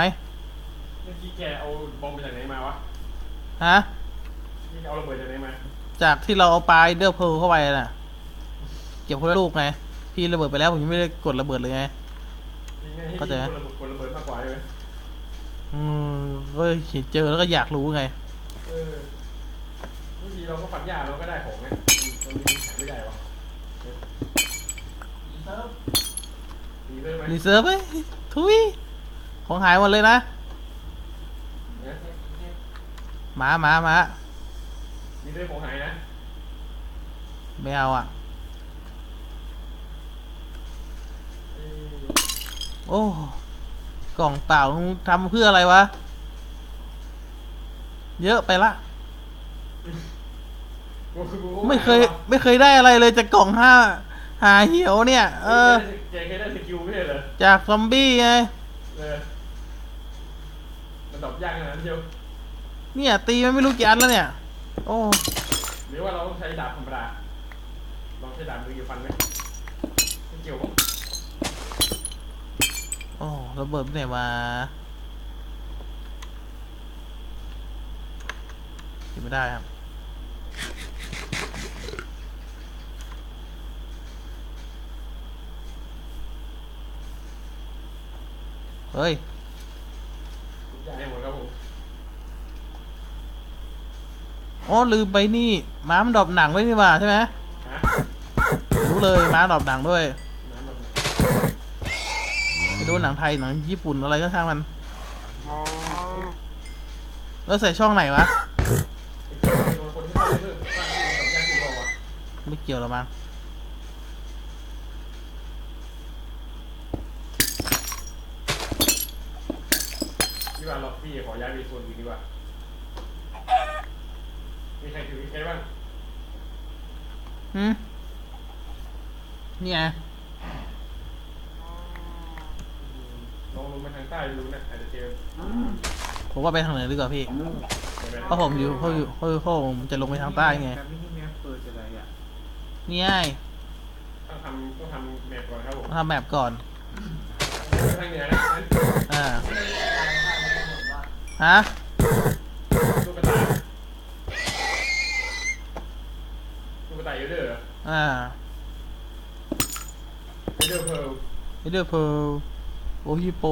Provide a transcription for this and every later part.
ไหมเมื่อกี้แกเอาบอมมาจากไหนมาวะฮะนี่เอาระเบิดจากไหนมาจากที่เราเอาปลายเดอร์เพลเข้าไปน่ะ เก็บคนละลูกไง พี่ระเบิดไปแล้วผมยังไม่ได้กดระเบิดเลยไงยังไงให้เข้าใจคนระเบิดคนระเบิดมากกว่าใช่ไหมอืมก็เห็นเจอแล้วก็อยากรู้ไง เออบางทีเราก็ปัดยาเราก็ได้ของไงตรงนี้แข็งไม่ได้วะดีเลยไหมรีเซิร์ฟเอ้ยทุย ของหายหมดเลยนะเนี่ยหมาหมาหมาดีเลยของหายนะ ไม่เอาอะเออโอ้ กล่องเปล่ามึงทำเพื่ออะไรวะ เยอะไปละกูกูกูไม่เคย ไม่เคยได้อะไรเลยจากกล่องห้าหาเหี่ยวเนี่ย เออแกเคยได้สกิลไม่ใช่เหรอจากซอมบี้ไงเออมัน ดรอปยากขนาดนั้นเชียวเนี่ยตีมันไม่รู้กี่อันแล้วเนี่ย โอ้ หรือว่าเราต้องใช้ดาบธรรมดาลองใช้ดาบมืออยู่ฟันไหมไม่เกี่ยวมั้งโอ้ระเบิดไปไหนมากินไม่ได้ครับ เฮ้ย อยากให้หมดครับผมอ๋อลืมไปนี่ม้ามันดรอปหนังไว้นี่หว่าใช่ไหมฮะรู้เลยม้าดรอปหนังด้วยน้ำแบบไม่รู้หนังไทยหนังญี่ปุ่นอะไรก็ช่างมัน แล้วใส่ช่องไหนวะคนที่เข้าไปเพิ่มว่าที่มันกับยากที่บอกว่าไม่เกี่ยวหรอกมั้ง ว่าเราพี่ขอย้ายไปโซนอื่นดีกว่า มีใครถือใครบ้างหืมนี่ไงลองลงมาทางใต้ดูนะอาจจะเจอผมว่าไปทางไหนดีกว่าพี่ใช่ไหมเพราะผมอยู่เพราะอยู่เพราะเพราะผมจะลงไปทางใต้ไงการมินิแมปเปิดอะไรอะนี่ไงต้องทำต้องทำแมปก่อนครับผมทำแมปก่อน ทางเหนือนะนั้นอ่า ฮะลูกกระต่ายลูกกระต่ายเยอะเด้ออ่าเยอะเด้อเพร์ลเอเดอร์เพลโอฮิโป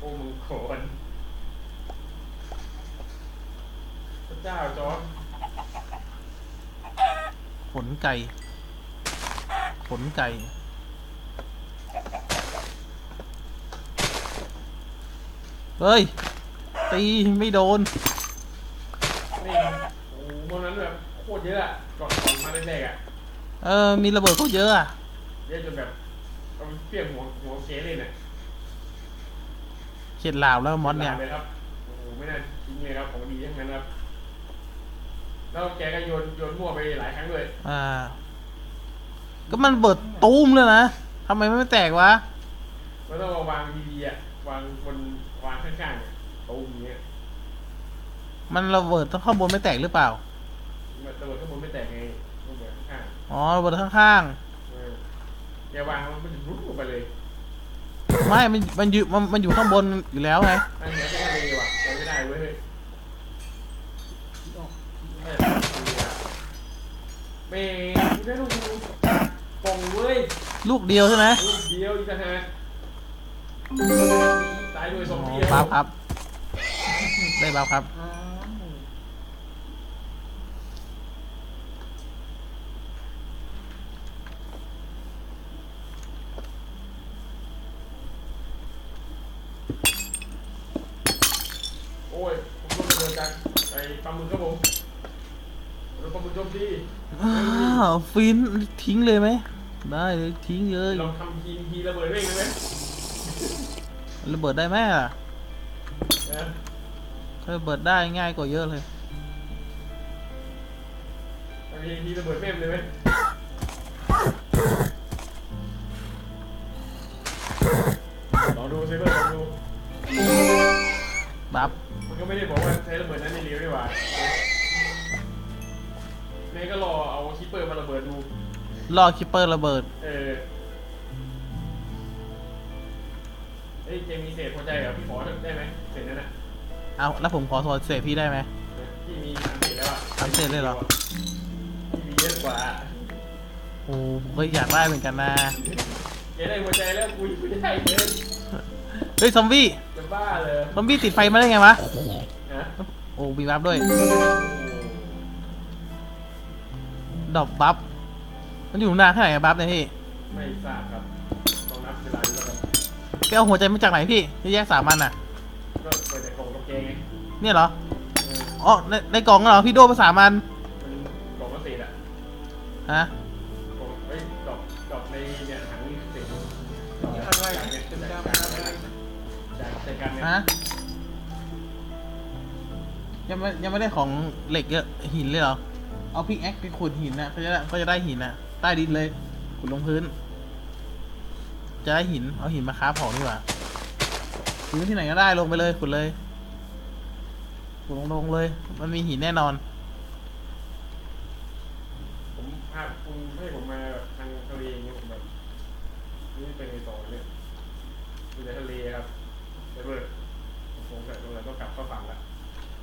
โอ้มึงโขนพระเจ้าจอร์ดขนไก่ ขนไก่ เฮ้ย ตีไม่โดน นี่โอ้โหบนนั้นแบบโคตรเยอะอะก่อนก่อนมาแรกๆอะเออ มีระเบิดเขาเยอะอะเยอะจนแบบเอาเปรี้ยงหัวหัวเคเลยเนี่ยเข็ดหลาบแล้วมอสเนี่ยเลยครับโอ้โหไม่น่าทิ้งเลยครับของดีทั้งนั้นครับแล้วแกก็โยนโยนมั่วไปหลายครั้งด้วยอ่า ก็มันเบิดตูมเลยนะทำไมไม่แตกวะแล้วต้องเอาวางดีๆอะวางบนวางข้างๆเนี่ยตูมอย่างเงี้ย มันระเบิดต้องข้างบนไม่แตกหรือเปล่า มันระเบิดข้างบนไม่แตกไงระเบิดข้างอ๋อระเบิดข้างๆเออแกวางแล้วมันจะรุดลงไปเลยๆไม่ มันมันอยู่มันมันอยู่ข้างบนอยู่แล้วไงนั่นเดี๋ยวจะทะเลว่ะไปไม่ได้เว้ยเฮ้ยเออเมย์กูได้ลูกดูปองเว้ยลูกเดียวใช่ไหมลูกเดียวอีกต่างหากตายด้วยสอ๋องอเดียว บัฟครับ ได้บัฟครับอ้า อ้ยผมต้องเดินกันไปปลาหมึกครับผมรถปลาหมึกโจมตีอ้าวฟินทิ้งเลยไหมได้เลยทิ้งเลยลองทำทีทีระเบิดเร่งได้ไหมระเบิดได้ไหมอะเออถ้าระเบิดได้ง่ายกว่าเยอะเลยทำทีทีระเบิดเม่มเลยไหมลองดูซิเพื่อนลองดูบัฟมัน ก็ไม่ได้บอกว่าใช้ระเบิดนั้นในเรียวดีกว่าเมย์ก็รอเอาคิปเปอร์มาระเบิดดูล่อคิปเปอร์ระเบิด เออไอ้ฮ้ยเจมีเศษหัวใจเหรอพี่ขอได้ไหมเศษนั้นอะเอาแล้วผมขอโทรเสพพี่ได้ไหมพี่มีสามเศษแล้วอะสามเศษเลยเหรอพี่มีเยอะกว่าโอ้ผมก็อยากได้เหมือนกันนะเจได้หัวใจแล้วกูไม่ได้เงินเฮ้ยซอมบี้จะ บ้าเลยซอมบี้ติดไฟมาได้ไงวะ นะโอ้มีบัฟด้วย ดอกบัฟ มันอยู่นานแค่ไหนอะบัฟเนี่ยพี่ไม่ทราบครับต้องนับเวลาดูแล้วกันไปเอาหัวใจมาจากไหนพี่จะแยกสามอันอะ ก็เปิดแต่กล่องกางเกงไงเนี่ยเหรอ เอออ๋อในในกล่องเหรอพี่โดมาสามอัน มันกล่องละเศษอะฮะ ฮะยังไม่ยังไม่ได้ของเหล็กเยอะหินเลยเหรอ เอาพิกแอคไปขุดหินนะก็จะได้ก็จะได้หินนะใต้ดินเลยขุดลงพื้น จะได้หิน เอาหินมาค้าของดีกว่าพื้นที่ไหนก็ได้ลงไปเลยขุดเลยขุดลงลงเลย มันมีหินแน่นอน ผมพาคุณให้ผมมาแบบทางทะเลอย่างเงี้ยผมแบบนี่เป็นไงต่อเนี่ยอยู่ในทะเลครับไปเบิดผมคง แบบตรงนั้นต้องกลับเข้าฝั่งละ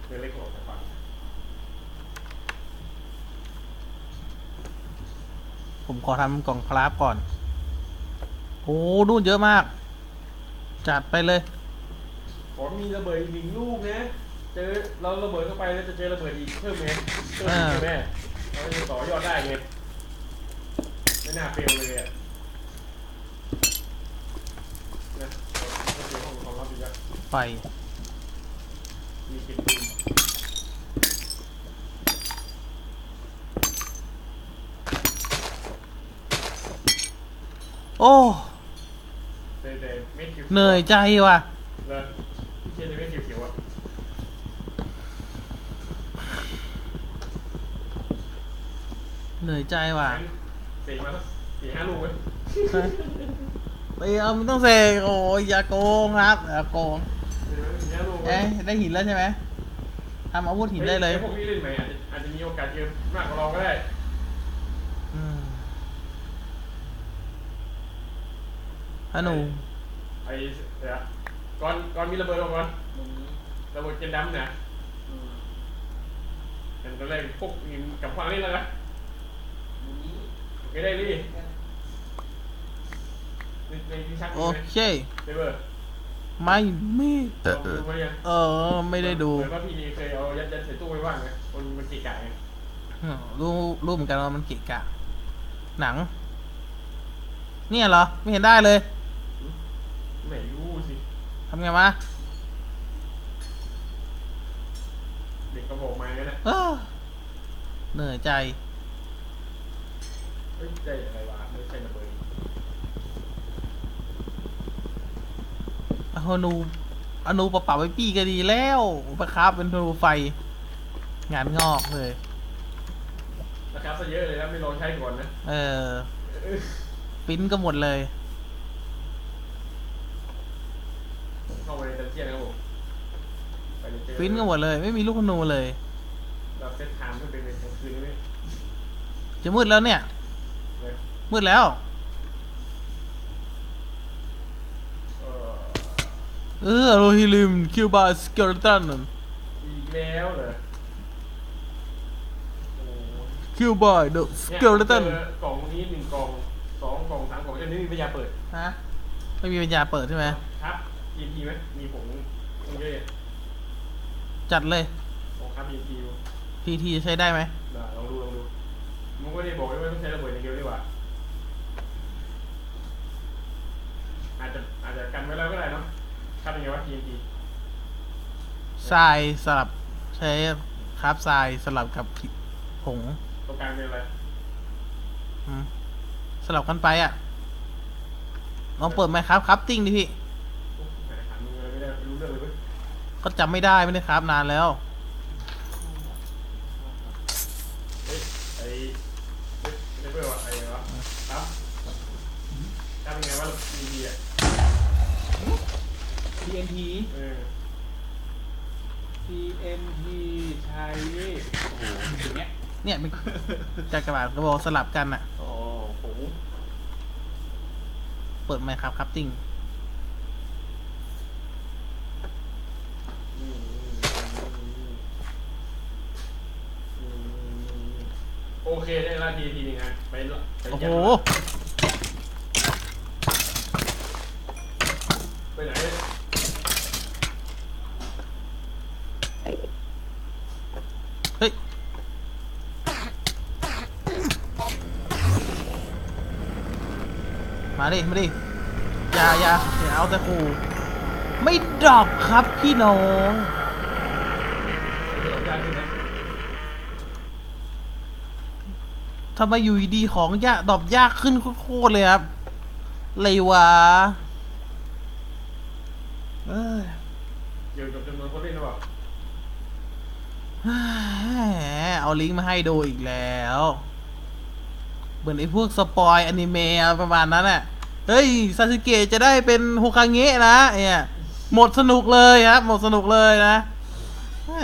เรือเล็กออกจากฝั่งผมขอทำกล่องคราฟก่อน โอ้ดูนเยอะมาก จัดไปเลย ขอมีระเบิดอีกหนึ่งลูกนะ เจอเราระเบิดเข้าไปแล้วจะเจอระเบิดอีกเพิ่มไงเพิ่มอีกใช่ไหมเราจะต่อยอดได้ไงไม่น่าเฟลเลยอะนะเราเจอห้องความลับอีกแล้วไฟมีกินปืน โอ้แต่แต่เม็ดคิวเหนื่อยใจว่ะเลยพี่เชื่อในเม็ดคิวๆอะเหนื่อยใจว่ะงั้นเสกมาสักสี่ห้าลูกไหมไปเอาไม่ต้องเสกโอ้ยอย่าโกงครับอย่าโกง เสกมาสักสี่ห้าลูกไหมเอ๊ะได้หินแล้วใช่ไหมทำอาวุธหินได้เลยฮ้พวกนี้เล่นใหม่อาจจะอาจจะมีโอกาสเจอมากกว่าเราก็ได้อืมฮันหนูไอ้เดี๋ยวก่อนก่อนมีระเบิดออกก่อนตรงนี้ระเบิดเจนดำนะอืมเห็นตอนแรกพวกนี้กับฟังนี่แล้วนะตรงนี้โอเคได้ดิในในที่ชักโอมีไหมเคเซเบอร์ ไม่ไม่ลองดูไหมยังเออ ไม่ได้ดูเหมือนว่าพี่เคยเอายัดยัดใส่ตู้ไว้บ้างนะคนมันเกะกะไงอืมรู้รู้เหมือนกันว่ามันเกะกะ หนัง เนี่ยเหรอ ไม่เห็นได้เลยไม่รู้สิทำไงวะเด็กกระบอกมางั้นนะเออเหนื่อยใจเฮ้ยใจอะไรวะไม่ใช่ระเบิด อนูอนูปะปะไว้ปี้ก็ดีแล้วปะครับเป็นธนูไฟ งานงอกเลยราคาซะเยอะเลยนะไม่ลองใช้ก่อนนะ เออเออปริ้นก็หมดเลยเข้าไปในดันเจียนนะครับผมไปเจอปริ้นก็หมดเลย ไม่มีลูกธนูเลยเราเซตไทม์ขึ้นไปเป็นกลางคืนได้ไหมจะมืดแล้วเนี่ยเลยมืดแล้ว เออ เออโรฮิลิมคิวบาสเกลตันอีกแล้วเหรอโอ้คิวบาเดอะสเนี่ยเกลตันเจอกล่องนี้หนึ่งกล่องสองกล่องสามกล่องอันนี้มีปัญญาเปิดฮะไม่มีปัญญาเปิดใช่ไหมครับทีทีไหมมีผงผงเยอะเนี่ยจัดเลยของครับทีทีพีทีใช้ได้ไหมลองดูลองดูมึงไม่ได้บอกด้วยว่าต้องใช้ระเบิดอย่างเดียวดีกว่าอาจจะอาจจะกันไว้แล้วก็ได้เนาะ ครับยังไงวะ TNT ทรายสลับใช้คราฟทรายสลับกับผงตรงกลางเป็นอะไรอืมสลับกันไปอะลองเปิดไหมครับครับติ้งดิพี่โอ้ยถามมึงอะไรไม่ได้ไม่รู้เรื่องเลยเว้ยก็จำไม่ได้ไม่ได้ครับนานแล้ว เฮ้ยไอ้เฮ้ยไม่ได้เปิดวะไอ้วะครับครับเป็นไงวะ TNT อะ TNT เออ TNT ใช้โอ้โหอย่างเงี้ยเนี่ยมันจักรวาลกระบอกสลับกันอะ โอ้โหเปิดไหมครับครับจริงโอเคได้ละทีทีนึงฮะไปละไโอ้โห เอาแต่ขู่ไม่ดรอกครับพี่น้องเดี๋ยวยากขึ้นนะทำไมอยู่ดีๆของยากดรอบยากขึ้นโคตรๆเลยครับ เลยวะเอ้ยเกี่ยวกับจำนวนคนเล่นหรือเปล่าแหมเอาลิงก์มาให้ดูอีกแล้ว เหมือนไอ้พวกสปอยอนิเมะประมาณนั้นแหละ เฮ้ยซาสึเกะจะได้เป็นโฮคาเงะนะเนี่ยหมดสนุกเลยครับหมดสนุกเลยนะเฮ้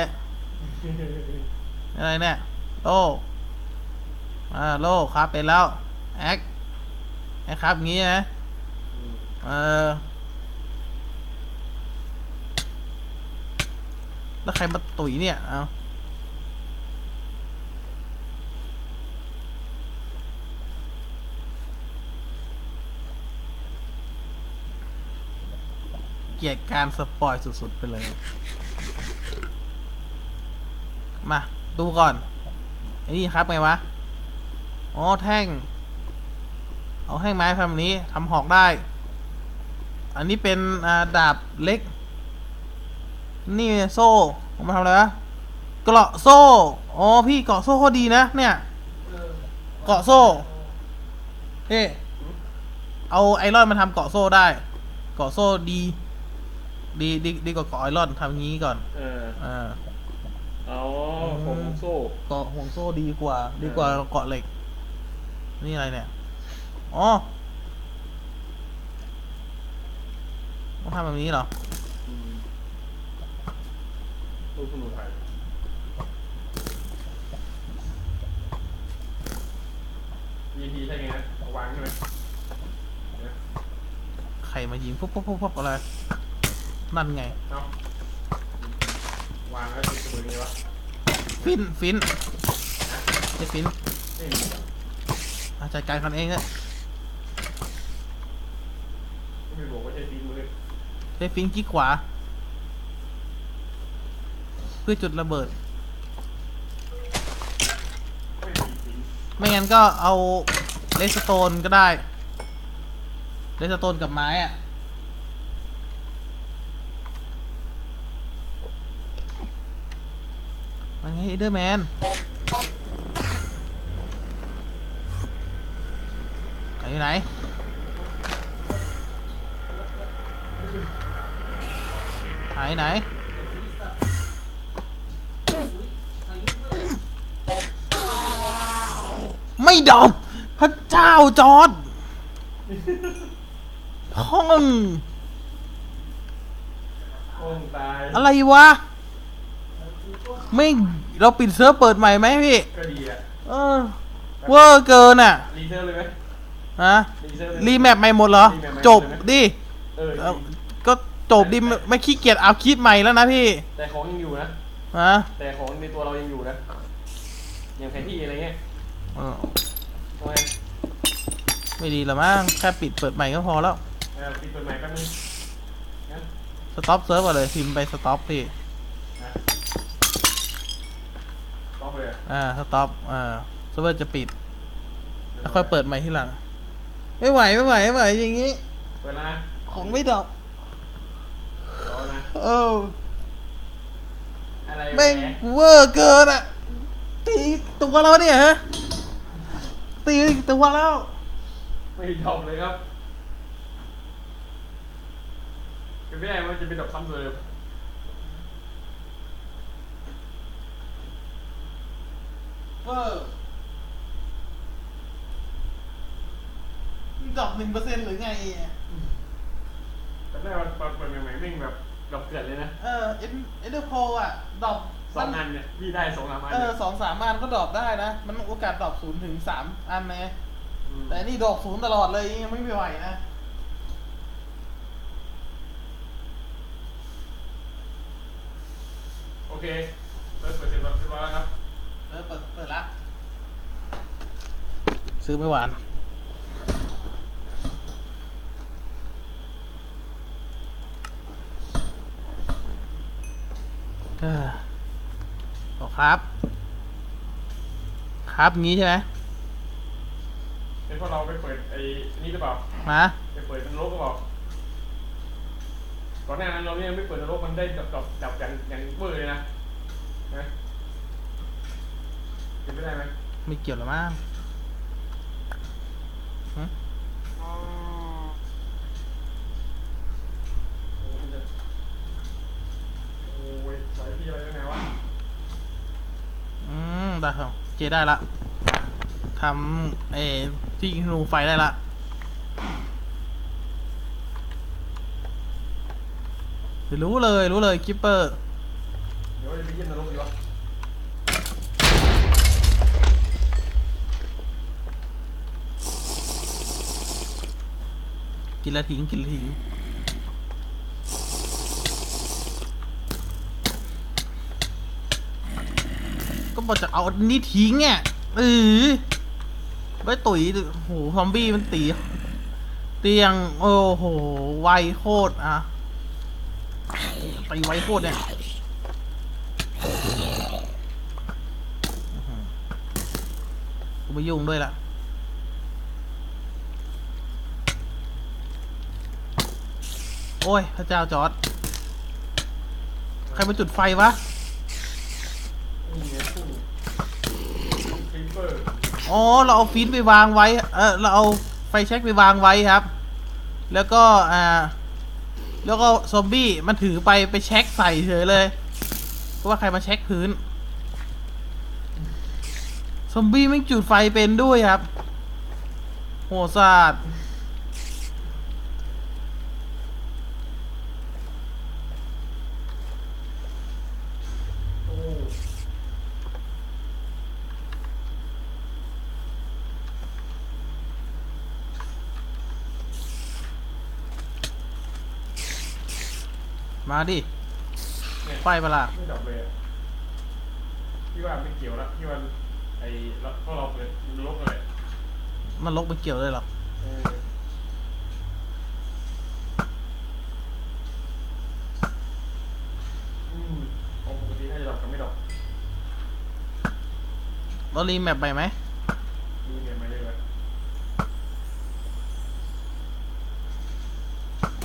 ยอะไรเนี่ยโลอ่าโลครับเป็นแล้วแอคแอคครับงี้นะอืมเออแล้วใครมาตุ๋ยเนี่ยเอา กียดการสปอยสุดๆไปเลย มาดูก่อนไอ้นี่ครับไงวะ อ๋อแท่ง เอาแท่งไม้ทำแบบนี้ทำหอกได้ อันนี้เป็นดาบเล็ก นี่โซ่ผมมาทำอะไรวะ เกราะโซ่ อ๋อพี่เกราะโซ่เขาดีนะ เนี่ย เกราะโซ่เฮ้เอาไอรอนมาทำเกราะโซ่ได้ เกราะโซ่ดี ดีดีดีกว่าเกราะไอรอนทำงี้ก่อนเอออ่าเอาผมโซ่เกราะห่วงโซ่ดีกว่า ดีกว่าเกราะเหล็ก นี่อะไรเนี่ยอ๋อต้องทำแบบนี้เหรออืมลูกสมุนไพรยีทีใช่ไงนะเอาวางใช่ไหมนะใครมายิงปุ๊บปุ๊บปุ๊บปุ๊บอะไร นั่นไง เอาวางแล้วติดสมุนนี้วะฟินฟินไอ้ฟินไม่มีอะอาจัดการกันเองอะไม่บอกว่าใช่ตีนมือไอ้ฟินกิ๊กขวา เพื่อจุดระเบิด ไม่มีตีนไม่งั้นก็เอาเลสโตนก็ได้เลสโตนกับไม้อะมันไง เดอร์แมนอยู่ไหนหายไหนไม่ดอกพระเจ้าจอดห้ององตายอะไรวะไม่ เราปิดเซิร์ฟเปิดใหม่ไหมพี่ ก็ดีอะเออเวอร์เกินอะรีเซิร์ฟเลยไหมฮะรีเซิร์ฟเลยรีแมปใหม่หมดเหรอ รีแมปใหม่จบหมดเลยไหมดิเออเอ้าจริงก็จบดิไม่ไม่ขี้เกียจเอาคลิปใหม่แล้วนะพี่แต่ของยังอยู่นะ ฮะแต่ของในตัวเรายังอยู่นะ อย่างแผนที่อะไรเงี้ยเออทำไมไม่ดีหรอมั้งแค่ปิดเปิดใหม่ก็พอแล้ว เออปิดเปิดใหม่แป๊บนึงนะสต็อปเซิร์ฟก่อนเลยพิมพ์ไปสต็อปพี่ นะต้ องเลยอะอ่าสต็อปอ่าเซิร์ฟเวอร์จะปิดแล้วค่อยเปิดใหม่ที่หลัง ไม่ไหวไม่ไหวไม่ไหวอย่างงี้ เปิดแล้วนะของไม่ดรอกรอนะเอออะไรแม่งแหมเวอร์เกินอะ ตีตัวเราเนี่ยฮะตีตัวแล้ว ไม่ยอมเลยครับเป็นไม่ได้ว่าจะเป็นดอกซ้ำเลย เวอร์ดรอกหนึ่งเปอร์เซ็นต์หรือไงอะแต่ได้ว่าเปิดใหม่ๆแม่งแบบดอกเกิดเลยนะเออเอ็นเอ็นเดอร์โพอะดรอปสองอันเนี่ยพี่ได้สองสามอันเอเนี่อยสองสามอันก็ดรอปได้นะ มันโอกาสดรอปศูนย์ถึงสามอันไงมแต่อันนี่ดรอปศูนย์ตลอดเลยยังไม่ไหวนะโอเคเปิดเปิดเสร็จแล้วเรียบร้อยแล้วครับ เออเปิดเปิดละ โซื้อไม่หวานเออบอกครับ ครับงี้ใช่ไหมเป็นเพราะเราไปเปิดไอ้นี่หรือเปล่ามาไปเปิดนรกหรือเปล่าก่อนหน้านั้นเราเนี่ยไม่เปิดนรกมันได้จับจับจับอย่างอย่างเวอร์เลยนะนะเป็นไม่ได้ไหมไม่เกี่ยวหรอกมั้งหึโอ้มันจะโอ้ยสายพี่อะไรยังไงวะอืมได้ครับเจได้ละทำเออที่ยิงธนูไฟได้ละรู้เลยรู้เลยคิปเปอร์ เดี๋ยวจะไปเยี่ยมนรกดีวะ กินละทิ้งกินละทิ้งก็บอกจะเอาอันนี้ทิ้งอะเออไว้ตุ๋ยโอ้โหซอมบี้มันตี เตียง โอ้โห ไวโคตรอะตีไวโคตรเนี่ยกูไม่ยุ่งด้วยละ โอ้ย พระเจ้าจอร์ดใครมาจุดไฟวะอ๋อ เราเอาฟินไปวางไว้ เออเราเอาไฟแช็กไปวางไว้ครับ แล้วก็ อ่า แล้วก็ซอมบี้มันถือไปไปเช็คใส่เฉยเลยเพราะว่าใครมาเช็คพื้น ซอมบี้ไม่จุดไฟเป็นด้วยครับ โหสาด โอ้ มาดิเนี่ยไฟประหลาดไม่ดับเลยอะพี่ว่าไม่เกี่ยวละพี่ว่าไอ้เราพวกเราเปิดนรกเลยมันลกไปเกี่ยวเลยเหรอเอออืมของปกติน่าจะดับกันไม่ดับเรารีแมปไปไหมมีเนี่ยมาเยอะเลย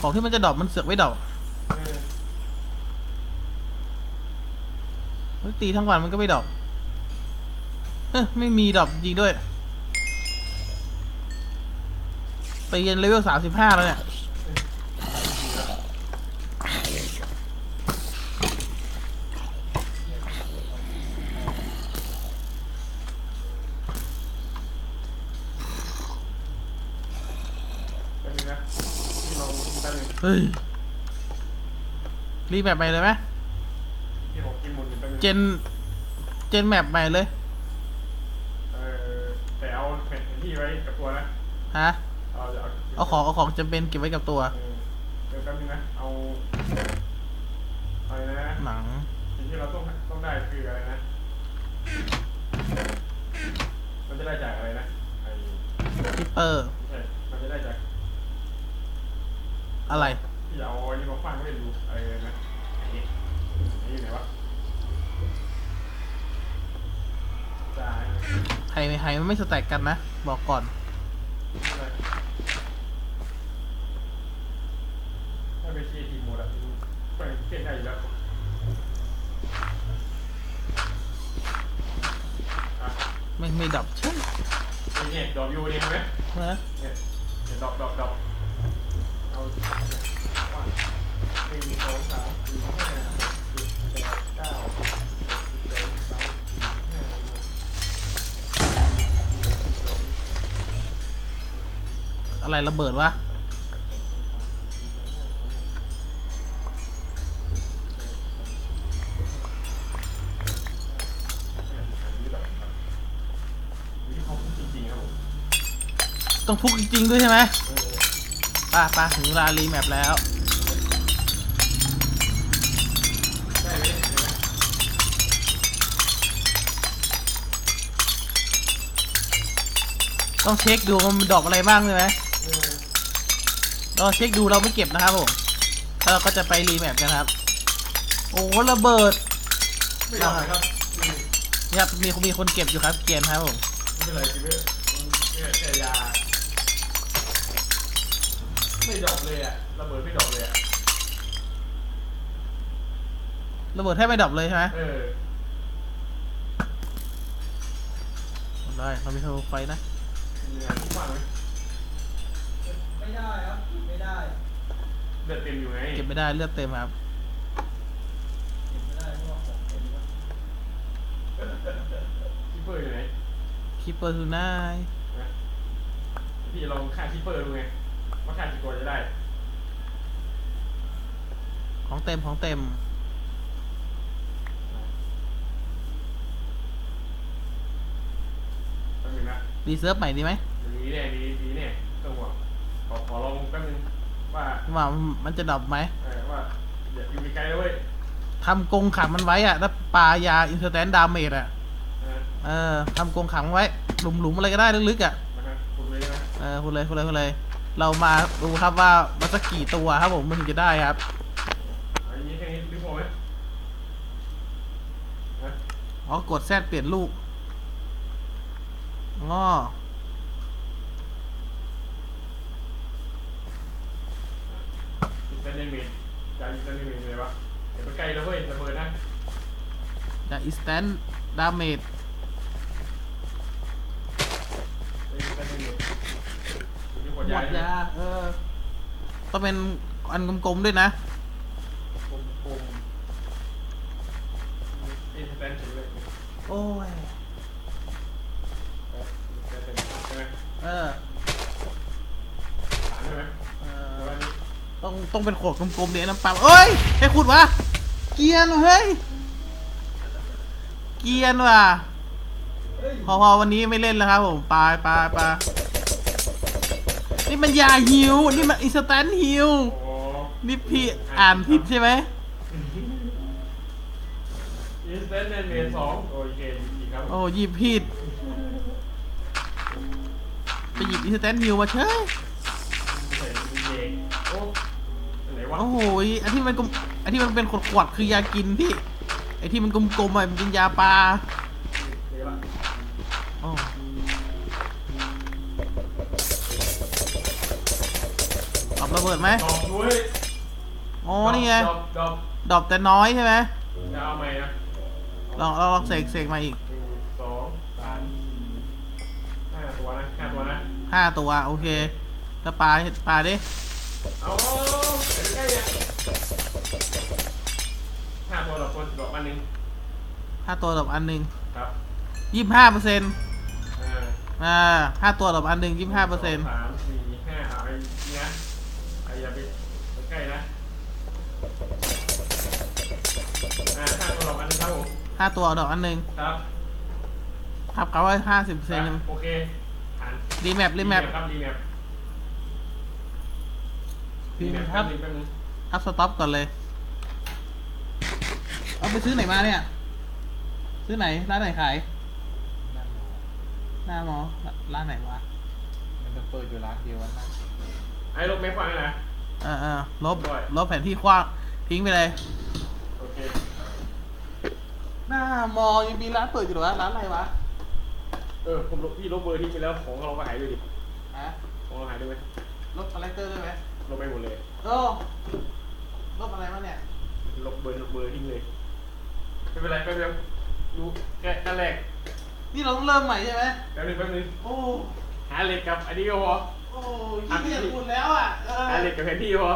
ของที่มันจะดรอปมันเสือกไม่ดรอป เออ เฮ้ย ตีทั้งวันมันก็ไม่ดอปเอ้ไม่มีดอปจริงด้วยตีกันเลเวลสามสิบห้าแล้วเนี่ยแป๊บนึงนะพี่ลองแป๊บเฮ้ยรีบแมปใหม่เลยไหม เจน เจนแมปใหม่เลย เออแต่เอาแผนที่ไว้กับตัวนะ ฮะ เอาจะเอาเอาของเอาของจำเป็นเก็บไว้กับตัว เออเดี๋ยวแป๊บนึงนะ เอาอะไรนะ หนัง สิ่งที่เราต้องต้องได้คืออะไรนะ มันจะได้จากอะไรนะไอ้คิปเปอร์ ไม่ใช่มันจะได้จากอะไร ที่เอาอันนี้มาฟังไม่ดูอะไรนะไอ้นี่ไอ้นี่ไหนวะจ่าย ไฮไฮมันไม่สแต็กกันนะ บอกก่อนไรถ้าไปเชียร์ทีมหมดอะไปเปลี่ยนได้อยู่แล้วอะไม่ไม่ดับใช่ไอ้เนี่ยดอกยูเรียไหมไหมเนี่ยเดี๋ยดอกดอกดอกเอาเนี่ยว่าหนึ่งสองสามสี่ห้า อะไรระเบิดวะนี่เขาพูดจริงๆครับผมต้องพุกจริงๆด้วยใช่ไหมป่ะป่ะถึงเวลารีแมปแล้วต้องเช็คดูมันดอปอะไรบ้างใช่ไหม เออเราเช็คดูเราไม่เก็บนะครับผมแล้วเราก็จะไปรีแมปกันครับ โอ้ระเบิดไม่ยอมนะครับอืมเนี่ยครับมีมีคนเก็บอยู่ครับเกียนครับผมไม่เป็นไรคิดว่าแค่แค่ยาไม่ดรอกเลยอะระเบิดไม่ดรอกเลยอะระเบิดแทบไม่ดรอปเลยใช่ไหมเออได้เรามีเทอร์ไฟนะมีงานที่ว่างไหมไม่ได้ครับ ไม่ได้เลือดเต็มอยู่ไงเก็บไม่ได้เลือดเต็มครับเก็บไม่ได้เพราะว่าของเต็มครับคิปเปอร์อยู่ไหนคีเปอร์ทูนายนะพี่ลองฆ่าคิปเปอร์ดูไงว่าฆ่ากี่ตัวจะได้ของเต็มของเต็ม แป๊บนึงนะรีเซิร์ฟใหม่ดีไหมดีแน่ดีดีแน่ต้องห่วงขอขอลองแป๊บนึง ว่าว่ามันจะดรอปไหมเออว่าอย่าอยู่ไกลๆนะเว้ยทำกรงขังมันไว้อะถ้าปลายาอินสแตนดาเมจอะเออเออทำกรงขังไว้ หลุมหลุมๆอะไรก็ได้ลึกๆอะนะฮะคุณเลยนะเออคุณเลยคุณเลยคุณเลย เรามาดูครับว่ามันสักกี่ตัวครับผมมันถึงจะได้ครับ อันนี้แค่นี้หรือพอไหมฮะอ๋อกดแซดเปลี่ยนลูกง้อ อิน เตอร์เน็ตเมดจะอินเตอร์เน็ตเมดเลยวะอย่าไปใกล้นะเว้ยระเบิดนะจะอินสแตนดาเมจอินเตอร์เน็ตเมดอยู่ที่ขหวดมยาดยาเออต้องเป็นอันกลมๆด้วยนะ กลมกลมอินเตอร์เน็ตเลยโอ้ย ใช่ไหมเออ ฐานใช่ไหม เอ หรือ อ ว่านี่ ต้องเป็นขวดกลมๆเดี๋ยน้ำปั๊มเอ้ยใครขุดวะเกียนเฮ้ยเกียนว่ะพอพอวันนี้ไม่เล่นแล้วครับผมไปไปไปนี่มันยาฮิวนี่มันอินสแตนฮิวนี่พี่อ่านผิดใช่ไหมอินเตอร์เนเมสองโอเคครับโอ้ยิบผิดไปหยิบอินสแตนฮิวมาเชย โอ้โหอันที่มันกลมอันที่มันเป็นขวดๆคือยากินพี่ไอที่มันกลมๆอะมันเป็นยาปลาเดี๋ยวละอ๋อตอบระเบิดไหมดอกด้วยอ๋อนี่ไงดอกดอกดอกแต่น้อยใช่ไหมจะเอาไหมนะลองลองลองเสกเสกมาอีกหนึ่งสองสามห้าตัวนะห้าตัวนะห้าตัวโอเคแล้วปลาปลาดิเอาใกล้ๆเนี่ยห้าตัวด อกคนดอกอันหนึ่งห้าตัวดอกอันหนึ่งครับยี่สิบห้าเปอร์เซ็นต์อ่าอ่าห้าตัวดอกอันหนึ่งยี่สิบห้าเปอร์เซ็นต์สามสี่ห้าเอาไอ้นี่นะไอ้อย่าไปใกล้นะอ่าห้าตัวดอกอันหนึ่งครับผมห้าตัวดอกอันหนึ่งครับครับเขาว่าห้าสิบเปอร์เซ็นต์โอเคผ่านรีแมปรีแมปครับรีแมปพิมพ์แมปครับแป๊บนึงแป๊บนึงทับสต็อปก่อนเลยเอา ไปซื้อไหนมาเนี่ย ซื้อไหน ร้านไหนขาย หน้ามอ ร้านไหนวะ มันจะเปิดอยู่ร้านเดียวนะไอ้ลบแม็กฟังนะเออเออลบด้วยลบแผนที่กว้างทิ้งไปเลย โอเค หน้ามอยังมีร้านเปิดอยู่เหรอวะ ร้านอะไรวะ เออ ผมลบพี่ลบเบอร์ทิ้งไปแล้วของเราก็หายด้วยดิฮะของเราหายด้วยไหมลบคาแรคเตอร์ด้วยไหมลบไปหมดเลย โอ้ลบอะไรมาเนี่ย ลบเบอร์ลบเบอร์ทิ้งเลย ไม่เป็นไรแป๊บเดียวดูแค่ขั้นแรกนี่เราต้องเริ่มใหม่ใช่ไหมแป๊บนึงแป๊บนึงโอ้หาเหล็กกับอันนี้ก็พอ โอ้ขี้เกียจขุดแล้วอะเออหาเหล็กกับแผนที่พอ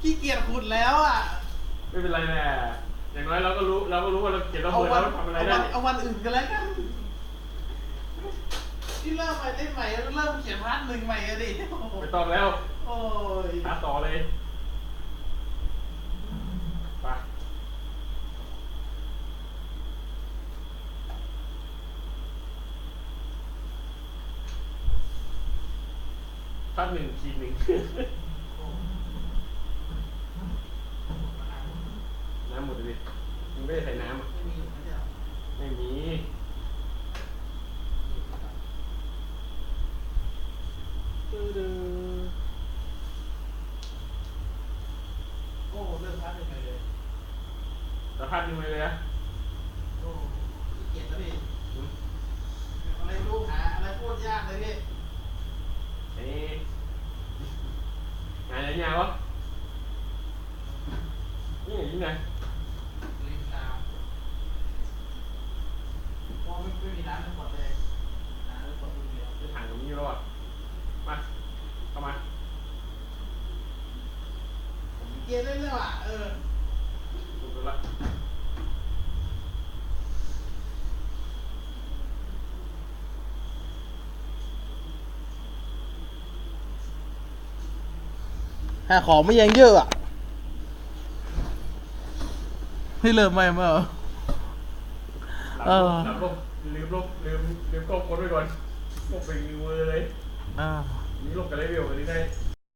ขี้เกียจขุดแล้วอะไม่เป็นไรแน่อย่างน้อยเราก็รู้เราก็รู้ว่าเราเก็บระเอาเบิดวันเราทำอะไรเอาได้วันเอาวันอื่นกันแล้วกันที่เริ่มใหม่ได้ใหม่แล้วเริ่มเขียนพาร์ทหนึ่งใหม่อะดิโอ้โหไม่ต้องแล้วโอ้ยหาต่อเลยไป พักหนึ่งขีดหนึ่ง น้ำหมดเลยดิมึงไม่ได้ใส่น้ำอะ ไม่มีอยู่ไม่ใช่เหรอ ไม่มี ไม่มีอยู่ไม่ใช่เหรอ ไม่มี ไม่มีอยู่ไม่ใช่เหรอ ไม่มี ไม่มีอยู่ไม่ใช่เหรอ ไม่มี ไม่มีอยู่ไม่ใช่เหรอ สภาพดีเลยนะ โอ้ขี้เกียจแล้วพี่อะไรไม่รู้หาอะไรพูดยากเลยพี่ ไอ้นี่งานอะไรเนี่ยวะนี่ไงนี่ไง ริมน้ำเพราะไม่ไม่มีน้ำทั้งหมดเลยน้ำทั้งหมดคนเดียว จะถังตรงนี้แล้วอะมาเข้ามา ผมขี้เกียจเล่นเลยว่ะเออ ถูกแล้วละ หาของไม่ยังเยอะอะให้เริ่มใหม่มาเหรอหลับเอลอบหลับลบลืมลบลืมลืมกล้องคนไว้ก่อนลบไปลืมเลยอ่านี่ลบกันได้เร็วกว่านี้ได้